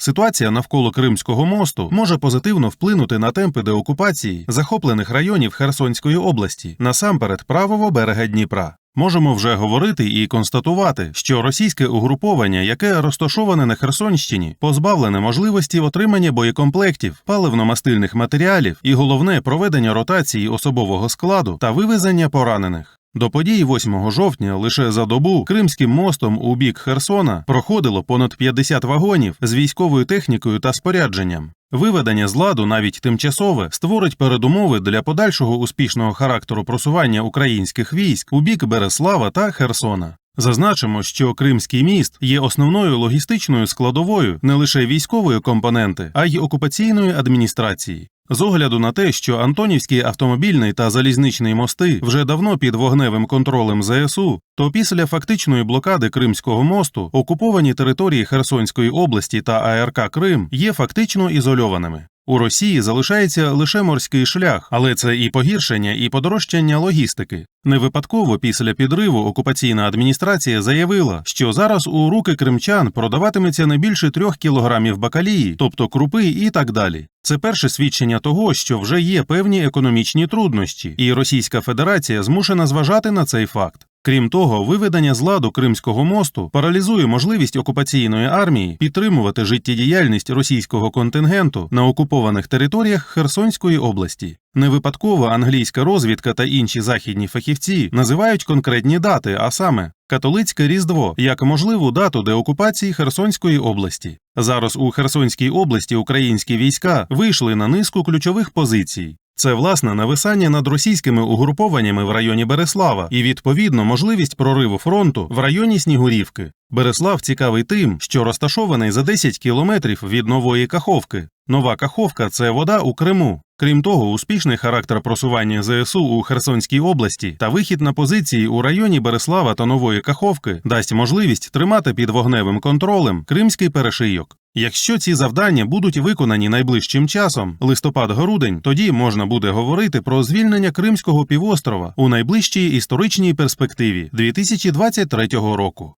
Ситуація навколо Кримського мосту може позитивно вплинути на темпи деокупації захоплених районів Херсонської області, насамперед правого берега Дніпра. Можемо вже говорити і констатувати, що російське угруповання, яке розташоване на Херсонщині, позбавлене можливості отримання боєкомплектів, паливно-мастильних матеріалів і головне проведення ротації особового складу та вивезення поранених. До подій 8 жовтня лише за добу Кримським мостом у бік Херсона проходило понад 50 вагонів з військовою технікою та спорядженням. Виведення з ладу, навіть тимчасове, створить передумови для подальшого успішного характеру просування українських військ у бік Береслава та Херсона. Зазначимо, що Кримський міст є основною логістичною складовою не лише військової компоненти, а й окупаційної адміністрації. З огляду на те, що Антонівський автомобільний та залізничний мости вже давно під вогневим контролем ЗСУ, то після фактичної блокади Кримського мосту окуповані території Херсонської області та АРК Крим є фактично ізольованими. У Росії залишається лише морський шлях, але це і погіршення, і подорожчання логістики. Не випадково після підриву окупаційна адміністрація заявила, що зараз у руки кримчан продаватиметься не більше трьох кілограмів бакалії, тобто крупи і так далі. Це перше свідчення того, що вже є певні економічні труднощі, і Російська Федерація змушена зважати на цей факт. Крім того, виведення з ладу Кримського мосту паралізує можливість окупаційної армії підтримувати життєдіяльність російського контингенту на окупованих територіях Херсонської області. Не випадково англійська розвідка та інші західні фахівці називають конкретні дати, а саме католицьке різдво як можливу дату деокупації Херсонської області. Зараз у Херсонській області українські війська вийшли на низку ключових позицій. Це власне нависання над російськими угрупованнями в районі Береслава і відповідно можливість прориву фронту в районі Снігурівки. Береслав цікавий тим, що розташований за 10 кілометрів від нової Каховки. Нова Каховка це вода у Криму. Крім того, успішний характер просування ЗСУ у Херсонській області та вихід на позиції у районі Береслава та Нової Каховки дасть можливість тримати під вогневим контролем кримський перешийок. Якщо ці завдання будуть виконані найближчим часом, листопад-грудень, тоді можна буде говорити про звільнення Кримського півострова у найближчій історичній перспективі 2023 року.